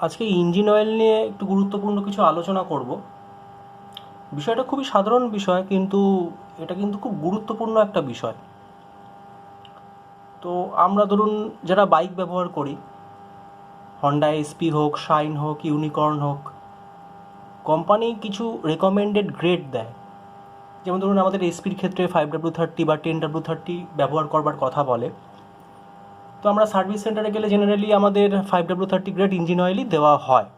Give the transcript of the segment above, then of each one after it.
আজকে engine oil নিয়ে একটু গুরুত্বপূর্ণ কিছু আলোচনা করব। বিষয়টা খুবই সাধারণ বিষয়, কিন্তু এটা কিন্তু খুব গুরুত্বপূর্ণ একটা বিষয়। তো আমরা ধরুন যারা বাইক ব্যবহার করি হন্ডা এসপি হোক শাইন হোক ইউনিকর্ন হোক কোম্পানি কিছু রেকমেন্ডেড গ্রেড দেয়। যেমন ধরুন আমাদের এসপির ক্ষেত্রে ফাইভ ডাব্লু থার্টি বা টেন ডাব্লু থার্টি ব্যবহার করবার কথা বলে। তো আমরা সার্ভিস সেন্টারে গেলে জেনারেলি আমাদের five W thirty grade engine অয়েলই দেওয়া হয়।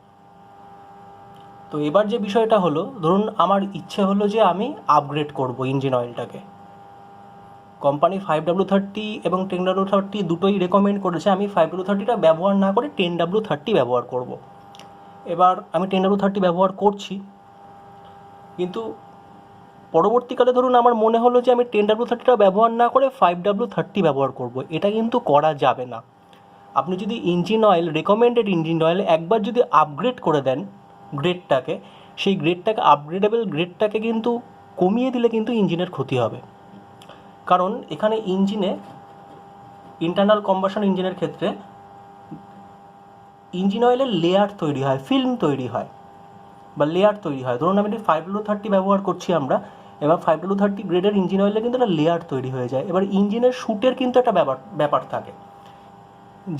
তো এবার যে বিষয়টা হলো, ধরুন আমার ইচ্ছে হলো যে আমি আপগ্রেড করব ইঞ্জিন অয়েলটাকে কোম্পানি ফাইভ ডাব্লু থার্টি এবং টেন ডাব্লু থার্টি দুটোই রেকমেন্ড করেছে, আমি ফাইভ ডাব্লু থার্টিটা ব্যবহার না করে টেন ডাব্লু থার্টি ব্যবহার করব। এবার আমি টেন ডাব্লু থার্টি ব্যবহার করছি, কিন্তু পরবর্তীকালে ধরুন আমার মনে হলো যে আমি টেন ডাব্লু থার্টিটা ব্যবহার না করে ফাইভ ডাব্লু থার্টি ব্যবহার করব, এটা কিন্তু করা যাবে না। আপনি যদি engine oil recommended engine oil একবার যদি আপগ্রেড করে দেন গ্রেডটাকে সেই গ্রেডটাকে আপগ্রেডেবল গ্রেডটাকে কিন্তু কমিয়ে দিলে কিন্তু ইঞ্জিনের ক্ষতি হবে। কারণ এখানে ইঞ্জিনে ইন্টারনাল কম্বাসন ইঞ্জিনের ক্ষেত্রে ইঞ্জিন অয়েলের লেয়ার তৈরি হয় ফিল্ম তৈরি হয়। বা লেয়ার তৈরি হয়। ধরুন আমি ফাইভ ডব্লু থার্টি ব্যবহার করছি আমরা, এবার ফাইভ ডব্লু থার্টি গ্রেডের ইঞ্জিন অয়েলে কিন্তু একটা লেয়ার তৈরি হয়ে যায়। এবার ইঞ্জিনের শ্যুটের কিন্তু একটা ব্যাপার ব্যাপার থাকে।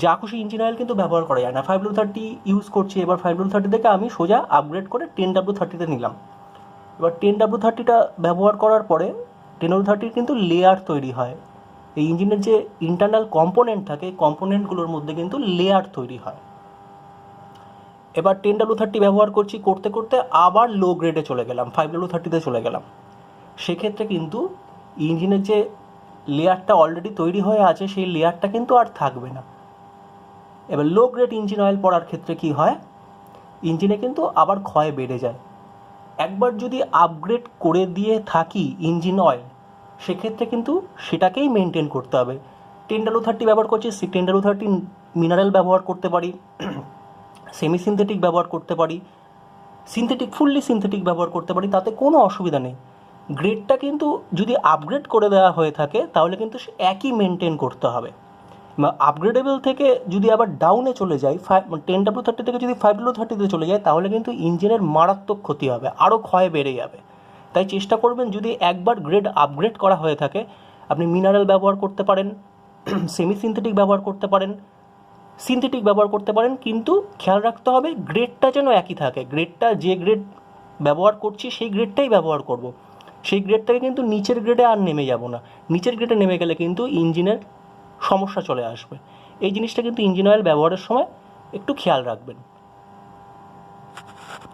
যা খুশি ইঞ্জিন অয়েল কিন্তু ব্যবহার করা যায় না। ফাইভ ডব্লু থার্টি ইউজ করছি, এবার ফাইভ ডব্লু থার্টি থেকে আমি সোজা আপগ্রেড করে টেন ডাব্লু থার্টিতে নিলাম। এবার টেন ডাব্লু থার্টিটা ব্যবহার করার পরে টেন ডাব্লু থার্টির কিন্তু লেয়ার তৈরি হয়। এই ইঞ্জিনের যে ইন্টারনাল কম্পোনেন্ট থাকে কম্পোনেন্টগুলোর মধ্যে কিন্তু লেয়ার তৈরি হয়। এবার টেন ডাব্লু থার্টি ব্যবহার করছি করতে করতে আবার লো গ্রেডে চলে গেলাম ফাইভ ডাব্লু থার্টিতে চলে গেলাম। সেক্ষেত্রে কিন্তু ইঞ্জিনের যে লেয়ারটা অলরেডি তৈরি হয়ে আছে, সেই লেয়ারটা কিন্তু আর থাকবে না। এবার লো গ্রেড ইঞ্জিন অয়েল পড়ার ক্ষেত্রে কি হয়? ইঞ্জিনে কিন্তু আবার ক্ষয় বেড়ে যায়। একবার যদি আপগ্রেড করে দিয়ে থাকি ইঞ্জিন অয়েল সেক্ষেত্রে কিন্তু সেটাকেই মেনটেন করতে হবে। টেন ডালু থার্টি ব্যবহার করছি টেন ডালু থার্টি মিনারেল ব্যবহার করতে পারি। সেমি সিনথেটিক ব্যবহার করতে পারি সিনথেটিক ফুললি সিনথেটিক ব্যবহার করতে পারি, তাতে কোনো অসুবিধা নেই। গ্রেডটা কিন্তু যদি আপগ্রেড করে দেওয়া হয়ে থাকে, তাহলে কিন্তু সে একই মেনটেন করতে হবে। আপগ্রেডেবল থেকে যদি আবার ডাউনে চলে যায় ফাইভ টেন ডাব্লু থার্টি থেকে যদি ফাইভ ডাব্লু থার্টিতে চলে যায়, তাহলে কিন্তু ইঞ্জিনের মারাত্মক ক্ষতি হবে আরও ক্ষয় বেড়ে যাবে। তাই চেষ্টা করবেন যদি একবার গ্রেড আপগ্রেড করা হয়ে থাকে, আপনি মিনারেল ব্যবহার করতে পারেন সেমি সিনথেটিক ব্যবহার করতে পারেন সিনথেটিক ব্যবহার করতে পারেন, কিন্তু খেয়াল রাখতে হবে গ্রেডটা যেন একই থাকে। গ্রেডটা যে গ্রেড ব্যবহার করছি, সেই গ্রেডটাই ব্যবহার করব। সেই গ্রেডটাকে কিন্তু নিচের গ্রেডে আর নেমে যাব না। নিচের গ্রেডে নেমে গেলে কিন্তু ইঞ্জিনের সমস্যা চলে আসবে। এই জিনিসটা কিন্তু ইঞ্জিন অয়েল ব্যবহারের সময় একটু খেয়াল রাখবেন।